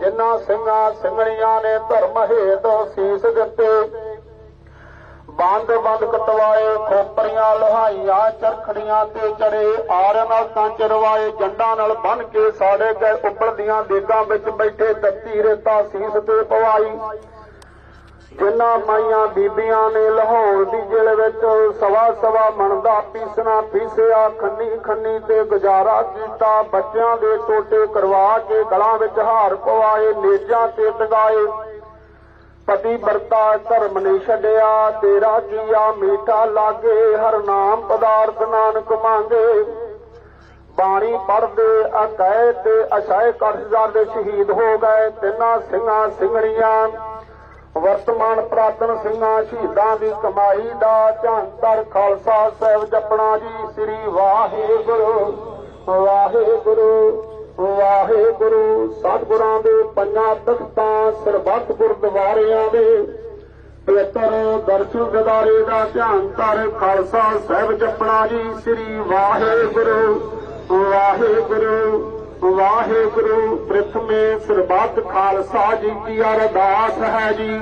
ਜਿਨ੍ਹਾਂ ਸਿੰਘਾਂ ਸਿੰਘਣੀਆਂ ਨੇ ਧਰਮ ਹੇਤ ਸੀਸ ਦਿੱਤੇ। ਬੰਦ ਬੰਦ ਕਟਵਾਏ, ਖੋਪਰੀਆਂ ਲਹਾਈਆਂ, ਚਰਖੜੀਆਂ ਤੇ ਚੜੇ ਆਰ ਨਾਲ ਕੰਜ ਰਵਾਏ, ਜੰਡਾਂ ਨਾਲ ਬੰਨ ਕੇ ਸਾੜੇ ਗਏ ਉੱਪਲਦੀਆਂ ਦੇਗਾਂ ਵਿੱਚ ਬੈਠੇ ਤੱਤੀ ਰੇਤਾ ਸੀਸ ਤੇ ਪਵਾਈ। ਜਿਨ੍ਹਾਂ ਮਾਈਆਂ ਬੀਬੀਆਂ ਨੇ ਲਾਹੌਰ ਦੀ ਜੇਲ੍ਹ ਵਿੱਚ ਸਵਾ ਸਵਾ ਮਣ ਪੀਸਣਾ ਪੀਸਿਆ, ਖੰਨੀ ਖੰਨੀ ਤੇ ਗੁਜ਼ਾਰਾ ਕੀਤਾ, ਬੱਚਿਆਂ ਦੇ ਟੋਟੇ ਕਰਵਾ ਕੇ ਗਲਾਂ ਵਿੱਚ ਹਾਰ ਪਵਾਏ, ਨੇਜਾਂ ਤੇ ਟੰਗਾਏ। ਪਤੀ ਵਰਤਾ ਧਰਮ ਨਹੀਂ ਛੱਡਿਆ, ਤੇਰਾ ਜੀਆ ਮੀਠਾ ਲਾਗੇ, ਹਰ ਨਾਮ ਪਦਾਰਥ ਨਾਨਕ ਮੰਗੇ। ਬਾਣੀ ਪੜਦੇ ਅਕੈ ਤੇ ਅਸ਼ਾਏ ਕਰਜ਼ਾਰ ਦੇ ਸ਼ਹੀਦ ਹੋ ਗਏ, ਤਿੰਨਾਂ ਸਿੰਘਾਂ ਸਿੰਘਣੀਆਂ। ਵਰਤਮਾਨ ਪ੍ਰਾਤਨ ਸਿੰਘਾਂ ਸ਼ਹੀਦਾਂ ਦੀ ਕਮਾਈ ਦਾ ਝੰਤਰ ਖਾਲਸਾ ਸਾਹਿਬ ਜਪਣਾ ਜੀ, ਸ੍ਰੀ ਵਾਹਿਗੁਰੂ ਵਾਹਿਗੁਰੂ ਵਾਹਿਗੁਰੂ। ਸਤਿਗੁਰਾਂ ਦੇ ਪੰਜਾਂ ਤਖਤਾਂ ਸਰਬੱਤ ਗੁਰਦੁਆਰਿਆਂ ਦੇ ਪਵਿੱਤਰ ਦਰਸ਼ਨ ਦਿਦਾਰੇ ਦਾ ਧਿਆਨ ਧਰ ਖਾਲਸਾ ਸਾਹਿਬ ਜਪਣਾ ਜੀ, ਸ੍ਰੀ ਵਾਹਿਗੁਰੂ ਵਾਹਿਗੁਰੂ। ਵਾਹਿਗੁਰੂ, ਪ੍ਰਥਮੇ ਸਰਬੱਤ ਖਾਲਸਾ ਜੀ ਕੀ ਅਰਦਾਸ ਹੈ ਜੀ।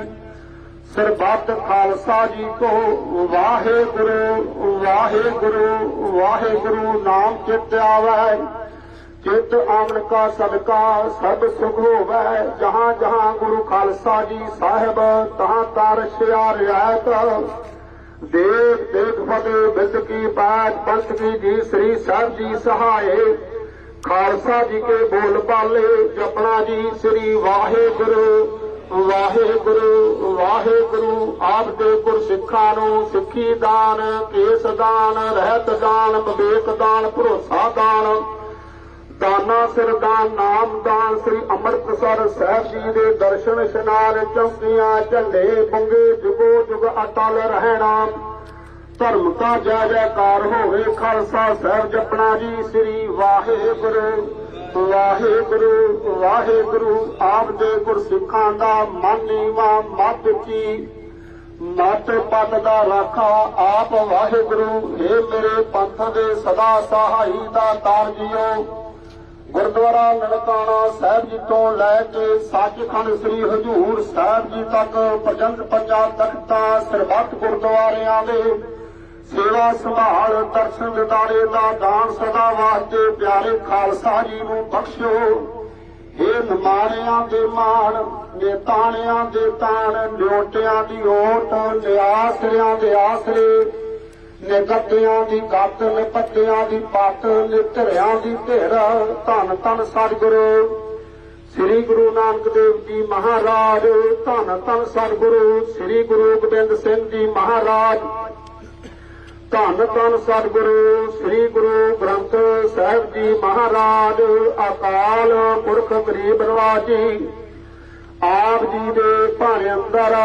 ਸਰਬੱਤ ਖਾਲਸਾ ਜੀ ਕੋ ਵਾਹਿਗੁਰੂ ਵਾਹਿਗੁਰੂ ਵਾਹਿਗੁਰੂ ਨਾਮ ਚਿਤ ਆਵੈ। ਚਿਤ ਆਮਨ ਕਾ ਸਦਕਾ ਸਭ ਸੁਖ ਹੋਵੈ। ਜਹਾਂ ਜਹਾਂ ਗੁਰੂ ਖਾਲਸਾ ਜੀ ਸਾਹਿਬ, ਤਹਾਂ ਤਾਂ ਰਖਿਆ ਰਿਆਇਤ ਦੇਖ ਦੇਖ ਫਤਿਹ ਬਿੰਦ ਕੀ ਬਾਤ, ਪੰਥ ਕੀ ਜੀ ਸ੍ਰੀ ਸਾਹਿਬ ਜੀ ਸਹਾਏ। ਖਾਲਸਾ ਜੀ ਕੇ ਬੋਲ ਬਾਲੇ ਜਪਣਾ ਜੀ ਸ੍ਰੀ ਵਾਹਿਗੁਰੂ ਵਾਹਿਗੁਰੂ ਵਾਹਿਗੁਰੂ, ਆਪ ਦੇ ਗੁਰ ਸਿੱਖਾਂ ਨੂੰ ਸਿੱਖੀ ਦਾਨ, ਕੇਸ ਦਾਨ, ਰਹਿਤ ਦਾਨ, ਵਿਵੇਕ ਦਾਨ, ਭਰੋਸਾ ਦਾਨ, ਦਾਨਾ ਸਰਦਾਨ ਨਾਮ ਦਾਨ, ਸ੍ਰੀ ਅੰਮ੍ਰਿਤਸਰ ਸਾਹਿਬ ਜੀ ਦੇ ਦਰਸ਼ਨ ਇਸ਼ਨਾਨ ਚੌਕੀਆਂ, ਝੰਡੇ ਬੰਗੇ ਜੁਗੋ ਜੁਗ ਅਟਲ ਰਹਿਣਾ। ਧਰਮ ਕਾ ਜੈ ਜੈਕਾਰ ਹੋਵੇ, ਖਾਲਸਾ ਸਾਹਿਬ ਜਪਣਾ ਜੀ, ਸ੍ਰੀ ਵਾਹਿਗੁਰੂ। ਵਾਹਿਗੁਰੂ ਵਾਹਿਗੁਰੂ ਆਪ ਦੇ ਗੁਰਸਿੱਖਾਂ ਦਾ ਮਨ ਮੱਤ ਕੀ। ਮਤ ਪਤ ਦਾ ਰਾਖਾ ਆਪ ਵਾਹਿਗੁਰੂ। ਏ ਮੇਰੇ ਪੰਥ ਦੇ ਸਦਾ ਸਹਾਈ ਦਾ ਤਾਰ ਜੀਓ। ਗੁਰਦੁਆਰਾ ਨਨਕਾਣਾ ਸਾਹਿਬ ਜੀ ਤੋਂ ਲੈ ਕੇ ਸੱਚਖੰਡ ਸ੍ਰੀ ਹਜੂਰ ਸਾਹਿਬ ਜੀ ਤੱਕ ਪ੍ਰਜੰਤ ਪੰਜਾਂ ਤਖਤਾਂ, ਸਰਬੱਤ ਗੁਰਦੁਆਰਿਆਂ ਦੇ ਸੇਵਾ ਸੰਭਾਲ, ਦਰਸ਼ਨ ਦਿਦਾਰੇ ਦਾ ਦਾਨ ਸਦਾ ਵਾਸਤੇ ਪਿਆਰੇ ਖਾਲਸਾ ਜੀ ਨੂੰ ਬਖਸ਼ੋ ਇਹ ਨਿਮਾਣਿਆਂ ਦੇ ਮਾਣ, ਨੇਤਾਣਿਆਂ ਦੇ ਤਾਣ ਨਿਓਟਿਆਂ ਦੀ ਓਟ, ਨਿਆਸਰਿਆਂ ਦੇ ਆਸਰੇ, ਨਿਗੱਤਿਆਂ ਦੀ ਗੱਤ, ਨਿਪੱਤਿਆਂ ਦੀ ਪੱਤ ਨਿਧਰਿਆਂ ਦੀ ਢੇਰ, ਧੰਨ ਧੰਨ ਸਤਿਗੁਰੂ। ਸ੍ਰੀ ਗੁਰੂ ਨਾਨਕ ਦੇਵ ਜੀ ਮਹਾਰਾਜ, ਧੰਨ ਧੰਨ ਸਤਿਗੁਰੂ। ਸ੍ਰੀ ਗੁਰੂ ਗੋਬਿੰਦ ਸਿੰਘ ਜੀ ਮਹਾਰਾਜ ਧੰਨ ਧੰਨ ਸਤਿਗੁਰੂ, ਸ੍ਰੀ ਗੁਰੂ ਗ੍ਰੰਥ ਸਾਹਿਬ ਜੀ ਮਹਾਰਾਜ, ਅਕਾਲ ਪੁਰਖ ਗਰੀਬ ਨਿਵਾਜ ਜੀ ਆਪ ਜੀ ਦੇ ਭਾਣੇ ਅੰਦਰ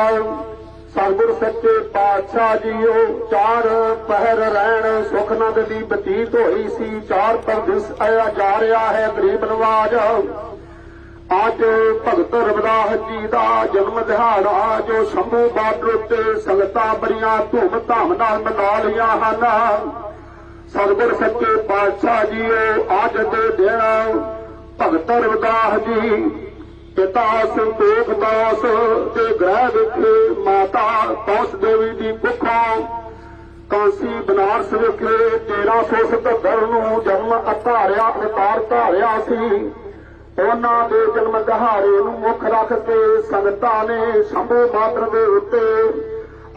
ਸਤਿਗੁਰ ਸੱਚੇ ਪਾਤਸ਼ਾਹ ਜੀਓ, ਚਾਰ ਪਹਿਰ ਰਹਿਣ ਸੁਖ ਸੁਖਨੰਦ ਦੀ ਬਤੀਤ ਹੋਈ ਸੀ, ਚਾਰ ਪਰਦਿਸ ਆਇਆ ਜਾ ਰਿਹਾ ਹੈ ਗਰੀਬ ਨਿਵਾਜ ਅੱਜ ਭਗਤ ਰਵਿਦਾਸ ਜੀ ਦਾ ਜਨਮ ਦਿਹਾੜਾ ਜੋ ਸ਼ੰਭੂ ਬਾਰਡਰ ਉੱਤੇ ਸੰਗਤਾਂ ਬੜੀਆਂ ਧੂਮ ਧਾਮ ਨਾਲ ਮਨਾ ਲਈਆਂ ਹਨ। ਸਤਿਗੁਰ ਸੱਚੇ ਪਾਤਸ਼ਾਹ ਜੀਓ, ਅੱਜ ਦੇ ਦਿਨ ਭਗਤ ਰਵਿਦਾਸ ਜੀ, ਪਿਤਾ ਸੰਤੋਖ ਦਾਸ ਦੇ ਗ੍ਰਹਿ ਵਿਖੇ ਮਾਤਾ ਕੌਸ ਦੇਵੀ ਦੀ ਕੁੱਖੋਂ ਕਾਂਸੀ ਬਨਾਰਸ ਵਿਖੇ 1377 ਨੂੰ ਜਨਮ ਅਧਾਰਿਆ, ਅਵਤਾਰ ਧਾਰਿਆ ਸੀ। ਉਹਨਾਂ ਦੇ ਜਨਮ ਦਿਹਾੜੇ ਨੂੰ ਮੁੱਖ ਰੱਖ ਕੇ ਸੰਗਤਾਂ ਨੇ ਸ਼ੰਭੂ ਬਾਦਰ ਦੇ ਉੱਤੇ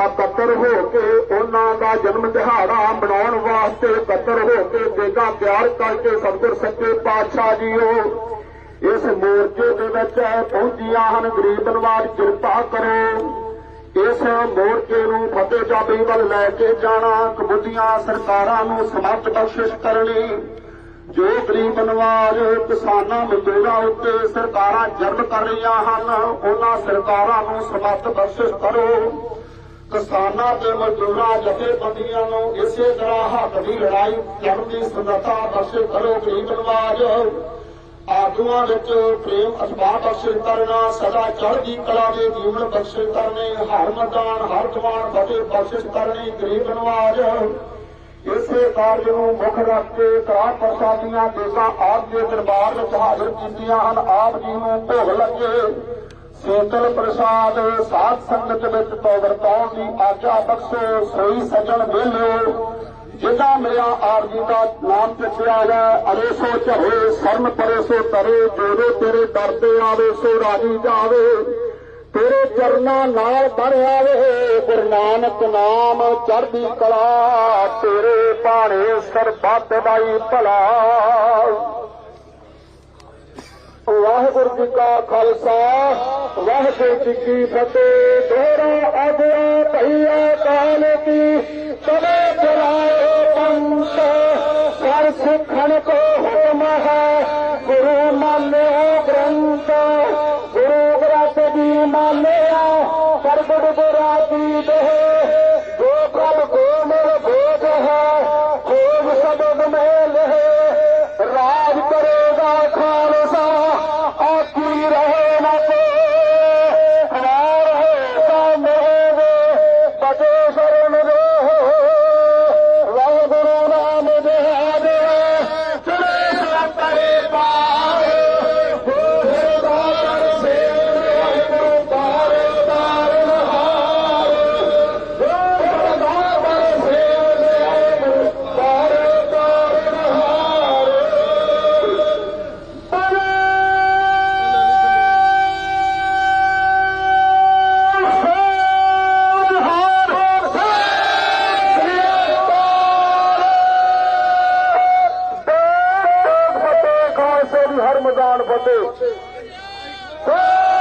ਇਕੱਤਰ ਹੋ ਕੇ ਉਹਨਾਂ ਦਾ ਜਨਮ ਦਿਹਾੜਾ ਮਨਾਉਣ ਵਾਸਤੇ ਇਕੱਤਰ ਹੋ ਕੇ ਦੇਗਾ ਤਿਆਰ ਕਰਕੇ ਸਤਿਗੁਰ ਸੱਚੇ ਪਾਤਸ਼ਾਹ ਜੀਓ। ਇਸ ਮੋਰਚੇ ਦੇ ਵਿੱਚ ਪਹੁੰਚੀਆਂ ਹਨ ਗਰੀਬ ਨਵਾਜ ਕਿਰਪਾ ਕਰੋ। ਇਸ ਮੋਰਚੇ ਨੂੰ ਫਤਿਹ ਚਾਬੀ ਵੱਲ ਲੈ ਕੇ ਜਾਣਾ ਕਬੂਦੀਆਂ ਸਰਕਾਰਾਂ ਨੂੰ ਸਮਰਥ ਬਖਸ਼ਿਸ਼ ਕਰਨੀ। ਜੋ ਗਰੀਬ ਨਵਾਜ ਕਿਸਾਨਾਂ ਮਜ਼ਦੂਰਾਂ ਉੱਤੇ ਸਰਕਾਰਾਂ ਜ਼ੁਲਮ ਕਰ ਰਹੀਆਂ ਹਨ, ਉਹਨਾਂ ਸਰਕਾਰਾਂ ਨੂੰ ਸਮਰਥ ਬਖਸ਼ਿਸ਼ ਕਰੋ। ਕਿਸਾਨਾਂ ਤੇ ਮਜ਼ਦੂਰਾਂ, ਜਥੇਬੰਦੀਆਂ ਨੂੰ ਇਸੇ ਤਰ੍ਹਾਂ ਹੱਕ ਦੀ ਲੜਾਈ ਕਰਨ ਦੀ ਸਮਰੱਥਾ ਬਖਸ਼ਿਸ਼ ਕਰੋ, ਗਰੀਬ ਨਵਾਜ। ਆਗੂਆਂ ਵਿੱਚ ਪ੍ਰੇਮ ਅਸਬਾਬ ਬਖਸ਼ਿਸ਼ ਕਰਨਾ, ਸਦਾ ਚੜ੍ਹਦੀ ਕਲਾ ਦੇ ਜੀਵਨ ਬਖਸ਼ਿਸ਼ ਕਰਨੇ, ਹਰ ਮੈਦਾਨ, ਹਰ ਜਵਾਨ ਫਤਿਹ ਬਖਸ਼ਿਸ਼ ਕਰਨੀ, ਗਰੀਬ ਨਵਾਜ। ਇਸੇ ਕਾਰਜ ਨੂੰ ਮੁੱਖ ਰੱਖ ਕੇ ਕਰਾਰ ਪ੍ਰਸਾਦੀਆਂ ਦੇਸਾਂ ਆਪ ਦੇ ਦਰਬਾਰ ਵਿੱਚ ਹਾਜ਼ਰ ਕੀਤੀਆਂ ਹਨ। ਆਪ ਜੀ ਨੂੰ ਭੋਗ ਲੱਗੇ। ਸੀਤਲ ਪ੍ਰਸਾਦ ਸਾਧ ਸੰਗਤ ਵਿੱਚ ਤੋਂ ਵਰਤਾਉਣ ਦੀ ਆਗਿਆ ਬਖਸ਼ੋ। ਸੋਈ ਸਜਣ ਵੇਲਿਓ ਜਿਦਾ ਮੇਰਾ ਆਪ ਜੀ ਦਾ ਨਾਮ ਚੱਕਿਆ ਹੈ। ਅਰੇ ਸੋ ਝਰੇ, ਸਰਨ ਪਰੇ ਸੋ ਤਰੇ ਜੋਦੇ ਤੇਰੇ ਦਰ ਤੇ ਆਵੇ, ਸੋ ਰਾਜੀ ਜਾਵੇ। ਤੇਰੇ ਚਰਨਾਂ ਨਾਲ ਬਣਿਆ ਵੇ ਗੁਰੂ ਨਾਨਕ ਨਾਮ ਚੜ੍ਹਦੀ ਕਲਾ, ਤੇਰੇ ਬਾਣੇ ਸਰਬੱਤ ਬਾਈ ਭਲਾ। ਵਾਹਿਗੁਰੂ ਜੀ ਕਾ ਖਾਲਸਾ, ਵਾਹਿਗੁਰੂ ਜੀ ਕੀ ਫਤਿਹ। ਦੋਹਰਾ ਅਗਵਾ ਭਈਆ ਕਾਲ ਕੀ ਚਲੇ ਚਲਾਏ ਪੰਥ। ਸਰ ਸਿੱਖਣ ਕੋ ਹੁਕਮ ਹੈ, ਗੁਰੂ ਮੰਨਿਓ ਗ੍ਰੰਥ। ਹਰ